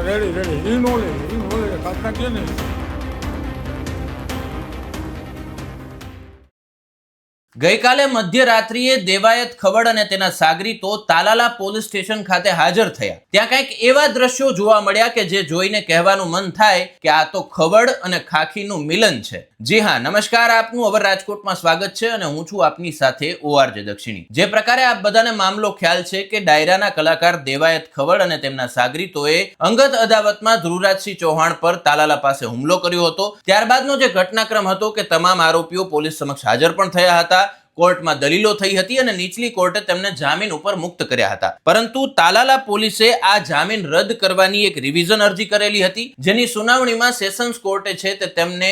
Ready ready ઈ નો લે, ઈ નો લે. ખાતા કે ને? ગઈકાલે મધ્યરાત્રિએ દેવાયત ખવડ અને તેના સાગરીતો તાલાલા પોલીસ સ્ટેશન ખાતે હાજર થયા. ત્યાં કંઈક એવા દ્રશ્યો જોવા મળ્યા કે જે જોઈને કહેવાનું મન થાય કે આ તો ખવડ અને ખાખીનું મિલન છે. જી હા, નમસ્કાર, આપનું અવર રાજકોટમાં સ્વાગત છે અને હું છું આપની સાથે ઓઆરજે દક્ષિણી. જે પ્રકારે આપ બધાને મામલો ખ્યાલ છે કે ડાયરાના કલાકાર દેવાયત ખવડ અને તેમના સાગરીતોએ અંગત અદાવતમાં ધ્રુવરાજસિંહ ચૌહાણ પર તાલાલા પાસે હુમલો કર્યો હતો. ત્યારબાદનો જે ઘટનાક્રમ હતો કે તમામ આરોપીઓ પોલીસ સમક્ષ હાજર પણ થયા હતા. કોર્ટમાં દલીલો થઈ હતી અને નીચલી કોર્ટે તેમને જામીન ઉપર મુક્ત કર્યા હતા. પરંતુ તાલાલા પોલીસે આ જામીન રદ કરવાની એક રિવિઝન અરજી કરેલી હતી, જેની સુનાવણીમાં સેશન્સ કોર્ટે છે તે તેમને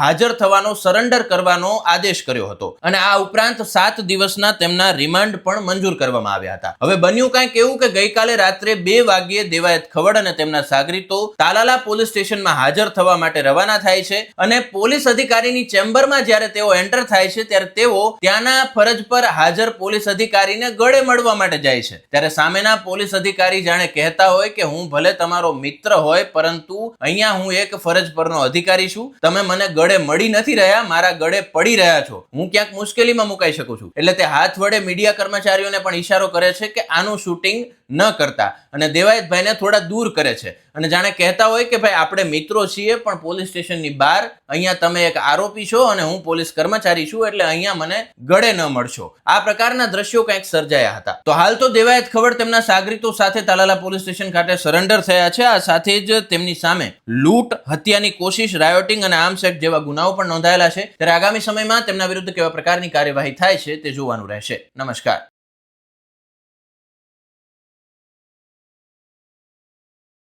હાજર થવાનો સરેન્ડર કરવાનો આદેશ કર્યો હતો. અને આ ઉપરાંત સાત દિવસના તેમના રિમાન્ડ પણ મંજૂર કરવામાં આવ્યા હતા. હવે બન્યું કાંઈક એવું કે ગઈકાલે રાત્રે બે વાગ્યે દેવાયત ખવડ અને તેમના સાગરીતો તાલાલા પોલીસ સ્ટેશનમાં હાજર થવા માટે રવાના થાય છે અને પોલીસ અધિકારીની ચેમ્બરમાં જ્યારે તેઓ એન્ટર થાય છે, ત્યારે તેઓ ત્યાંના ફરજ પર હાજર પોલીસ અધિકારીને ગળે મળવા માટે જાય છે. ત્યારે સામેના પોલીસ અધિકારી જાણે કહેતા હોય કે હું ભલે તમારો મિત્ર હોય, પરંતુ અહીંયા હું એક ફરજ પરનો અધિકારી છું. તમે મને ગળે મળી નથી રહ્યા, મારા ગળે પડી રહ્યા છો. હું ક્યાંક મુશ્કેલીમાં મુકાઈ શકું છું. એટલે તે હાથ વડે મીડિયા કર્મચારીઓને પણ ઈશારો કરે છે કે આનું શૂટિંગ ન કરતા. અને દેવાયતભાઈને થોડા દૂર કરે છે. અને જાણે કહેતા હોય કે ભાઈ આપણે મિત્રો છીએ, પણ પોલીસ સ્ટેશનની બહાર અહીંયા તમે એક આરોપી છો અને હું પોલીસ કર્મચારી છું, એટલે અહીંયા મને ગળે ન મળશો. આ પ્રકારના દ્રશ્યો કંઈક સર્જાયા હતા. તો હાલ તો દેવાયત ખબર તેમના સાગરીતો સાથે તાલાલા પોલીસ સ્ટેશન ખાતે સરેન્ડર થયા છે. આ સાથે જ તેમની સામે લૂંટ, હત્યાની કોશિશ, રાયોટિંગ અને આર્મ્સ એક્ટ જેવા ગુનાઓ પણ નોંધાયેલા છે. ત્યારે આગામી સમયમાં તેમના વિરુદ્ધ કેવા પ્રકારની કાર્યવાહી થાય છે તે જોવાનું રહેશે. નમસ્કાર.